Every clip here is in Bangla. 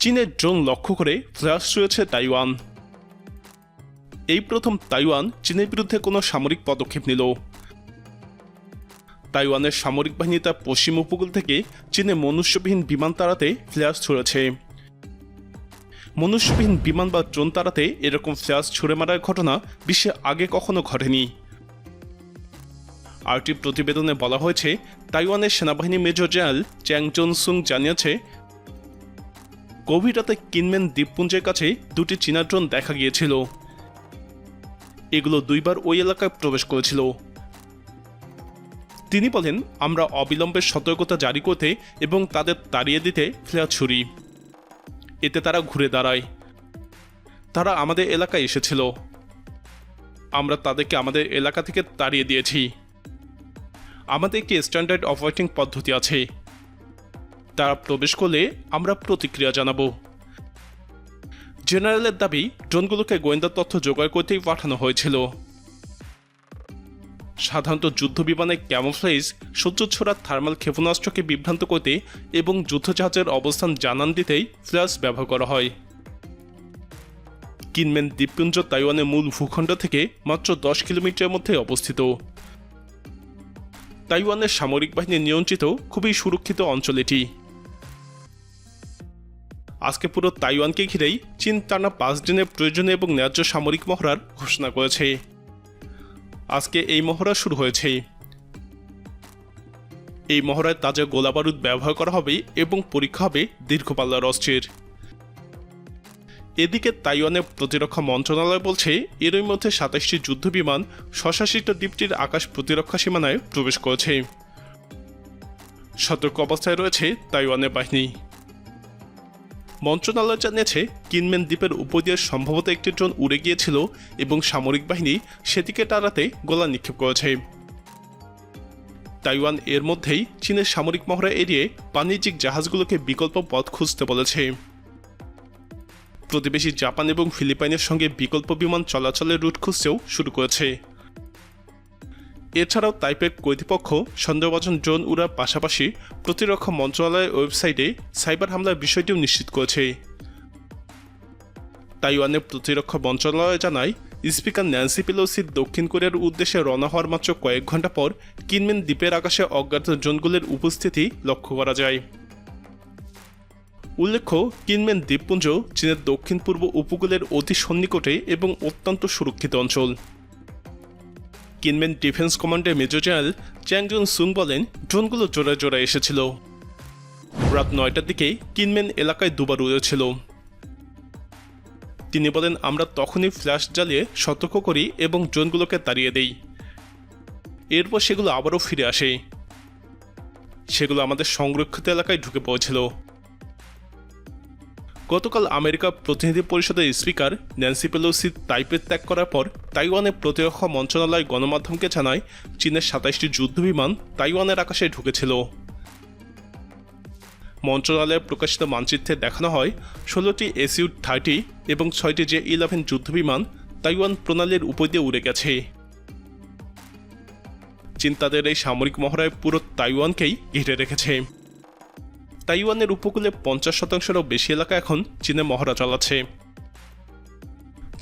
চীনের ড্রোন লক্ষ্য করে ফ্ল্যাশ রয়েছে তাইওয়ান। এই প্রথম তাইওয়ান চীনের বিরুদ্ধে কোনো সামরিক পদক্ষেপ নিল। তাইওয়ানের সামরিক বাহিনী তার পশ্চিম উপকূল থেকে চীনে মনুষ্যবিহীন বিমান তাড়াতে ফ্ল্যাশ ছুড়েছে। মনুষ্যবিহীন বিমান বা ড্রোন তাড়াতে এরকম ফ্ল্যাশ ছুড়ে মারার ঘটনা বিশ্বে আগে কখনো ঘটেনি। আরটি প্রতিবেদনে বলা হয়েছে, তাইওয়ানের সেনাবাহিনী major general Chang Jon Sung জানিয়েছে গভীর রাতে কিনমেন দ্বীপপুঞ্জের কাছে দুটি চীনা ড্রোন দেখা গিয়েছিল। এগুলো দুইবার ওই এলাকায় প্রবেশ করেছিল। তিনি বলেন, আমরা অবিলম্বে সতর্কতা জারি করতে এবং তাদের তাড়িয়ে দিতে ফ্লেয়ার ছুরি এতে তারা ঘুরে দাঁড়ায়। তারা আমাদের এলাকায় এসেছিল। আমরা তাদেরকে আমাদের এলাকা থেকে তাড়িয়ে দিয়েছি। আমাদের একটি স্ট্যান্ডার্ড অপারেটিং পদ্ধতি আছে। তারা প্রবেশ করলে আমরা প্রতিক্রিয়া জানাব। জেনারেলের দাবি, ড্রোনগুলোকে গোয়েন্দা তথ্য জোগাড় করতেই পাঠানো হয়েছিল। সাধারণত যুদ্ধ বিমানে ক্যামোফ্লেজ সূর্য ছোড়া থার্মাল ক্ষেপণাস্ত্রকে বিভ্রান্ত করতে এবং যুদ্ধজাহাজের অবস্থান জানান দিতেই ফ্ল্যাশ ব্যবহার করা হয়। কিনমেন দ্বীপপুঞ্জ, তাইওয়ানের মূল ভূখণ্ড থেকে মাত্র দশ কিলোমিটারের মধ্যে অবস্থিত। তাইওয়ানের সামরিক বাহিনী নিয়ন্ত্রিত খুবই সুরক্ষিত অঞ্চল এটি। আজকে পুরো তাইওয়ানকে ঘিরেই চীন টানা পাঁচ দিনের প্রয়োজনীয় এবং ন্যায্য সামরিক মহড়ার ঘোষণা করেছে। আজকে এই মহড়া শুরু হয়েছে। এই মহড়ায় তাজা গোলাবারুদ ব্যবহার করা হবে এবং পরীক্ষা হবে দীর্ঘপাল্লার অস্ত্রের এদিকে তাইওয়ানের প্রতিরক্ষা মন্ত্রণালয় বলছে, এরই মধ্যে সাতাশটি যুদ্ধ বিমান স্বশাসিত দ্বীপটির আকাশ প্রতিরক্ষা সীমানায় প্রবেশ করেছে। সতর্ক অবস্থায় রয়েছে তাইওয়ানের বাহিনী। মন্ত্রণালয় জানিয়েছে, কিনমেন দ্বীপের উপর দিয়ে সম্ভবত একটি ড্রোন উড়ে গিয়েছিল এবং সামরিক বাহিনী সেটিকে টারাতে গোলা নিক্ষেপ করেছে। তাইওয়ান এর মধ্যেই চীনের সামরিক মহড়া এড়িয়ে বাণিজ্যিক জাহাজগুলোকে বিকল্প পথ খুঁজতে বলেছে। প্রতিবেশী জাপান এবং ফিলিপাইনের সঙ্গে বিকল্প বিমান চলাচলের রুট খুঁজতেও শুরু করেছে। এছাড়াও তাইপের কর্তৃপক্ষ সন্দেহভাজন ড্রোন উড়ার পাশাপাশি প্রতিরক্ষা মন্ত্রণালয়ের ওয়েবসাইটে সাইবার হামলার বিষয়টিও নিশ্চিত করেছে। তাইওয়ানের প্রতিরক্ষা মন্ত্রণালয় জানায়, স্পিকার ন্যান্সি পেলোসির দক্ষিণ কোরিয়ার উদ্দেশ্যে রওনা হওয়ার মাত্র কয়েক ঘণ্টা পর কিনমেন দ্বীপের আকাশে অজ্ঞাত ড্রোনগুলির উপস্থিতি লক্ষ্য করা যায়। উল্লেখ্য, কিনমেন দ্বীপপুঞ্জ চীনের দক্ষিণ পূর্ব উপকূলের অতি সন্নিকটে এবং অত্যন্ত সুরক্ষিত অঞ্চল। কিনমেন ডিফেন্স কমান্ডের major general Chang Jon Sun বলেন, ড্রোনগুলো জোড়ায় জোড়ায় এসেছিল। রাত নয়টার দিকে কিনমেন এলাকায় দুবার উড়েছিল। তিনি বলেন, আমরা তখনই ফ্ল্যাশ জ্বালিয়ে সতর্ক করি এবং ড্রোনগুলোকে তাড়িয়ে দেই। এরপর সেগুলো আবারও ফিরে আসে। সেগুলো আমাদের সংরক্ষিত এলাকায় ঢুকে পড়েছিল। গতকাল আমেরিকা প্রতিনিধি পরিষদের স্পিকার ন্যান্সি পেলোসি তাইপে ত্যাগ করার পর তাইওয়ানের প্রতিরক্ষা মন্ত্রণালয় গণমাধ্যমকে জানায় চীনের সাতাইশটি যুদ্ধবিমান তাইওয়ানের আকাশে ঢুকেছিল। মন্ত্রণালয়ের প্রকাশিত মানচিত্রে দেখানো হয়, ষোলোটি এসইউ থার্টি এবং ছয়টি জে ইলেভেন যুদ্ধবিমান তাইওয়ান প্রণালীর উপর দিয়ে উড়ে গেছে। চীন তাদের এই সামরিক মহড়ায় পুরো তাইওয়ানকেই ঘিরে রেখেছে। তাইওয়ানের উপকূলে পঞ্চাশ শতাংশেরও বেশি এলাকা এখন চীনে মহড়া চালাচ্ছে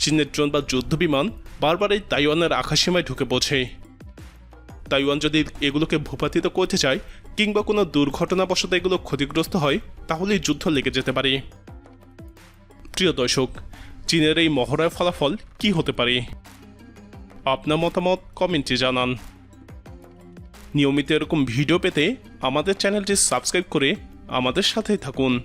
চীনের ড্রোন বা যুদ্ধ বিমান বারবার এই তাইওয়ানের আকাশসীমায় ঢুকে পৌঁছে তাইওয়ান যদি এগুলোকে ভূপাতিত করতে চায় কিংবা কোনো দুর্ঘটনাবশত এগুলো ক্ষতিগ্রস্ত হয়, তাহলেই যুদ্ধ লেগে যেতে পারে। প্রিয় দর্শক, চীনের এই মহড়ার ফলাফল কি হতে পারে? আপনার মতামত কমেন্টে জানান। নিয়মিত এরকম ভিডিও পেতে আমাদের চ্যানেলটি সাবস্ক্রাইব করে আমাদের সাথেই থাকুন।